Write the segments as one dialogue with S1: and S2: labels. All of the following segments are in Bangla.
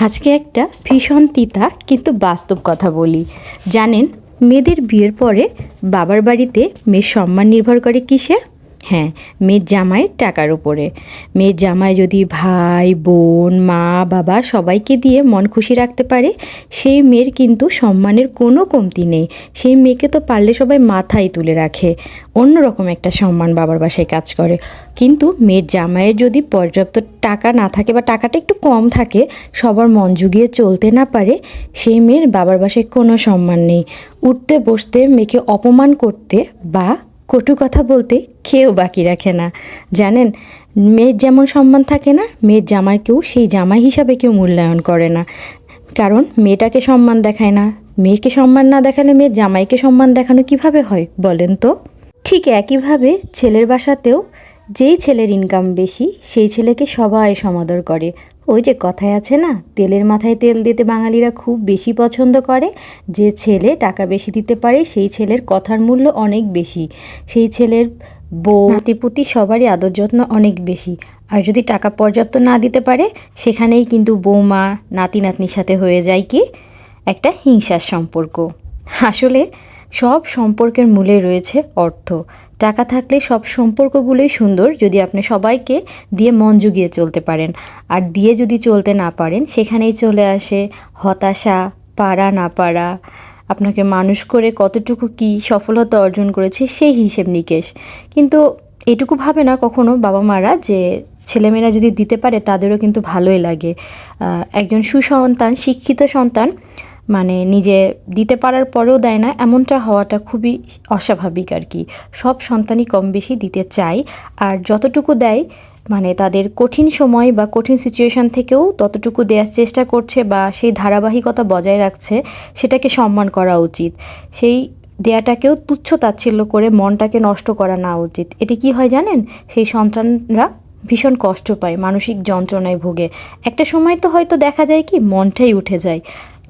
S1: আজকে একটা ভীষণ তিতা কিন্তু বাস্তব কথা বলি। জানেন, মেয়েদের বিয়ের পরে বাবার বাড়িতে মেয়ের সম্মান নির্ভর করে কিসে? হ্যাঁ মেয়ের জামাইয়ের টাকার উপরে। মেয়ের জামাই যদি ভাই, বোন, মা, বাবা সবাইকে দিয়ে মন খুশি রাখতে পারে, সেই মেয়ের কিন্তু সম্মানের কোনো কমতি নেই। সেই মেয়েকে তো পারলে সবাই মাথায় তুলে রাখে। অন্যরকম একটা সম্মান বাবার বাসায় কাজ করে। কিন্তু মেয়ের জামাইয়ের যদি পর্যাপ্ত টাকা না থাকে বা টাকাটা একটু কম থাকে, সবার মন জুগিয়ে চলতে না পারে, সেই মেয়ের বাবার বাসায় কোনো সম্মান নেই। উঠতে, বসতে, মেয়েকে অপমান করতে বা কটু কথা বলতে কেউ বাকি রাখে না। জানেন, মেয়ের যেমন সম্মান থাকে না, মেয়ের জামাইকেও সেই জামাই হিসাবে কেউ মূল্যায়ন করে না। কারণ মেয়েটাকে সম্মান দেখায় না। মেয়েকে সম্মান না দেখালে মেয়ের জামাইকে সম্মান দেখানো কীভাবে হয় বলেন তো? ঠিক একইভাবে ছেলের বাসাতেও যেই ছেলের ইনকাম বেশি, সেই ছেলেকে সবাই সমাদর করে। ওই যে কথায় আছে না, তেলের মাথায় তেল দিতে বাঙালিরা খুব বেশি পছন্দ করে। যে ছেলে টাকা বেশি দিতে পারে, সেই ছেলের কথার মূল্য অনেক বেশি। সেই ছেলের বউ, নাতিপুতি সবারই আদর যত্ন অনেক বেশি। আর যদি টাকা পর্যাপ্ত না দিতে পারে, সেখানেই কিন্তু বৌমা, নাতি নাতনির সাথে হয়ে যায় কি? একটা হিংসার সম্পর্ক। আসলে সব সম্পর্কের মূলে রয়েছে অর্থ। টাকা থাকলে সব সম্পর্কগুলোই সুন্দর যদি আপনি সবাইকে দিয়ে মন জুগিয়ে চলতে পারেন। আর দিয়ে যদি চলতে না পারেন, সেখানেই চলে আসে হতাশা, পারা না পারা। আপনাকে মানুষ করে কতটুকু কি সফলতা অর্জন করেছে সেই হিসেব নিকেশ। কিন্তু এটুকু ভাবে না কখনো বাবা মারা যে ছেলেমেয়েরা যদি দিতে পারে, তাদেরও কিন্তু ভালোই লাগে। একজন সুসন্তান, শিক্ষিত সন্তান মানে নিজে দিতে পারার পরেও দেয় না, এমনটা হওয়াটা খুবই অস্বাভাবিক আর কি। সব সন্তানই কম বেশি দিতে চায় আর যতটুকু দেয় মানে তাদের কঠিন সময় বা কঠিন সিচুয়েশান থেকেও ততটুকু দেওয়ার চেষ্টা করছে বা সেই ধারাবাহিকতা বজায় রাখছে, সেটাকে সম্মান করা উচিত। সেই দেয়াটাকেও তুচ্ছ তাচ্ছিল্য করে মনটাকে নষ্ট করা না উচিত। এতে কি হয় জানেন? সেই সন্তানরা ভীষণ কষ্ট পায়, মানসিক যন্ত্রণায় ভোগে। একটা সময় তো হয়তো দেখা যায় কি, মনটাই উঠে যায়।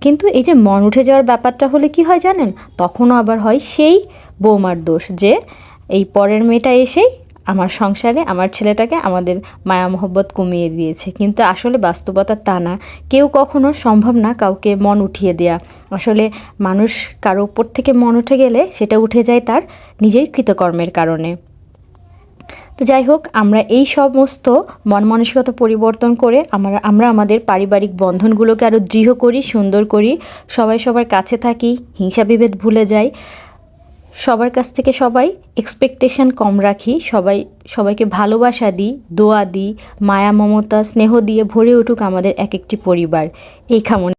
S1: কিন্তু এই যে মন উঠে যাওয়ার ব্যাপারটা হলে কি হয় জানেন? তখনও আবার হয় সেই বৌমার দোষ যে এই পরের মেয়েটা এসেই আমার সংসারে আমার ছেলেটাকে আমাদের মায়া মহব্বত কমিয়ে দিয়েছে। কিন্তু আসলে বাস্তবতা তা না। কেউ কখনো সম্ভব না কাউকে মন উঠিয়ে দেয়া। আসলে মানুষ কারও উপর থেকে মন উঠে গেলে সেটা উঠে যায় তার নিজের কৃতকর্মের কারণে। তো যাই হোক, আমরা এই সমস্ত মন মানসিকতা পরিবর্তন করে আমরা আমরা আমাদের পারিবারিক বন্ধনগুলোকে আরও দৃঢ় করি, সুন্দর করি। সবাই সবার কাছে থাকি, হিংসা বিভেদ ভুলে যাই। সবার কাছ থেকে সবাই এক্সপেকটেশন কম রাখি, সবাই, সবাইকে ভালোবাসা দিই, দোয়া দিই, মায়া, মমতা, স্নেহ দিয়ে ভরে উঠুক আমাদের এক একটি পরিবার। এই কামনা